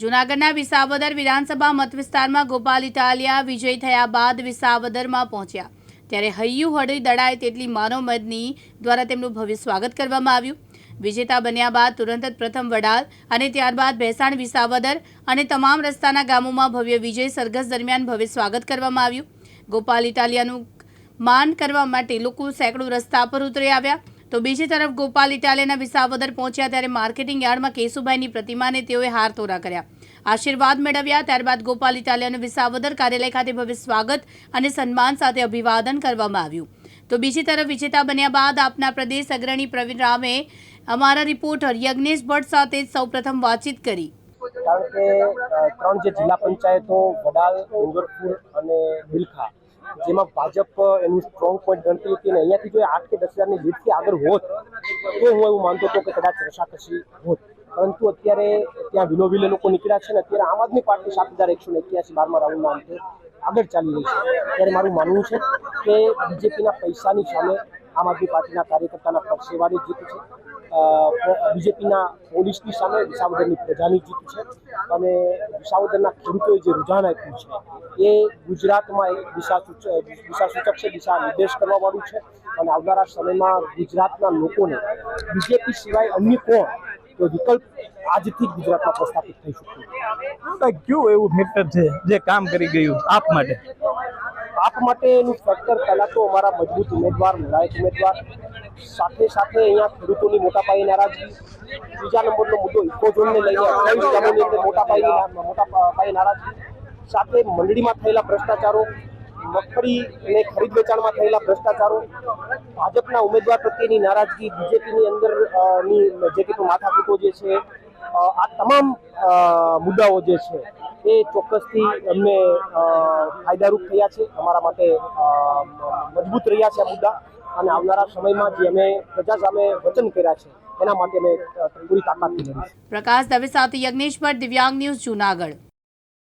જૂનાગઢના વિસાવદર વિધાનસભા મતવિસ્તારમાં ગોપાલ ઇટાલિયા વિજય થયા બાદ વિસાવદરમાં પહોંચ્યા. ત્યારે હૈયું હળી દડાય તેટલી માનવમદની દ્વારા તેમનું ભવ્ય સ્વાગત કરવામાં આવ્યું. વિજેતા બન્યા બાદ તુરંત જ પ્રથમ વડાલ અને ત્યારબાદ ભેસાણ, વિસાવદર અને તમામ રસ્તાના ગામોમાં ભવ્ય વિજય સરઘસ દરમિયાન ભવ્ય સ્વાગત કરવામાં આવ્યું. ગોપાલ ઇટાલિયાનું માન કરવા માટે લોકો સેંકડો રસ્તા પર ઉતરી આવ્યા. તો બીજી તરફ ગોપાલ ઇટાલિયાના વિસાવદર પહોંચ્યા ત્યારે માર્કેટિંગ યાર્ડમાં કેશુભાઈની પ્રતિમાને તેઓએ હાર તોરા કર્યા. આશીર્વાદ મેળવ્યા, ત્યારબાદ ગોપાલ ઇટાલિયાનું વિસાવદર કાર્યાલય ખાતે ભવ્ય સ્વાગત અને સન્માન સાથે અભિવાદન કરવામાં આવ્યું. તો બીજી તરફ વિજેતા બન્યા બાદ આપના પ્રદેશ અગ્રણી પ્રવીણ રામે અમારા રિપોર્ટર યજ્ઞેશ ભટ્ટ સાથે સૌપ્રથમ વાતચીત કરી. કારણ કે ત્રણ જે જિલ્લા પંચાયતો, વડાલ, ડુંગરપુર અને બિલખા જેમાં ભાજપ એનું સ્ટ્રોંગ પોઈન્ટ ગણતી હતી અને અહીંયાથી જો આઠ કે દસ હજારની લીડથી આગળ હોત, તો હું એવું માનતો હતો કે કદાચ રસાકસી હોત. પરંતુ અત્યારે ત્યાં વિલોવિલે લોકો નીકળ્યા છે ને અત્યારે આમ આદમી પાર્ટી સાત હજાર એકસો ને એક્યાસી બારમા રાઉન્ડના અંતે આગળ ચાલી રહી છે. ત્યારે મારું માનવું છે કે બીજેપીના પૈસાની સામે આમ આદમી પાર્ટીના કાર્યકર્તાના પરસેવાની જીત છે. બીજેપીના પોલીસની સામે વિસાવદરની પ્રજાની જીત છે અને વિસાવદરના ખેડૂતોએ જે રૂઝાન આપ્યું છે એ ગુજરાતમાં એક દિશા દિશા સૂચક છે દિશા નિર્દેશ કરવાવાળું છે અને આવનારા સમયમાં ગુજરાતના લોકોને બીજેપી સિવાય અન્ય કોણ તો વિકલ્પ આજથી જ ગુજરાતમાં પ્રસ્થાપિત થઈ શકે. તો કયું એવું ફેક્ટર છે જે કામ કરી ગયું આપ માટે? આપ માટેનું ફેક્ટર પહેલાં તો અમારા મજબૂત ઉમેદવાર લાયક ઉમેદવાર સાથે સાથે અહીંયા ખેડૂતોની મોટા પાયે નારાજગી. બીજા નંબરનો મુદ્દો ઇકોઝોનને લઈને અઠ્યાવીસ ગામોની અંદર મોટા પાયે મોટા પાયે નારાજગી. સાથે મંડળીમાં થયેલા ભ્રષ્ટાચારો, મગફળી અને ખરીદ વેચાણમાં થયેલા ભ્રષ્ટાચારો, ભાજપના ઉમેદવાર પ્રત્યેની નારાજગી, બીજેપીની અંદરની જે કેટલું માથાકૂટો જે છે આ તમામ મુદ્દાઓ જે છે, એ ચોક્કસથી અમને ફાયદારૂપ થયા છે. અમારા માટે મજબૂત રહ્યા છે આ મુદ્દા. અને આવનારા સમયમાં જે અમે પ્રજા સામે વચન કર્યા છે, એના માટે અમે પૂરી તાકાતથી પ્રકાશ દવે સાથે યજ્ઞેશ ભટ્ટ દિવ્યાંગ ન્યૂઝ જૂનાગઢ.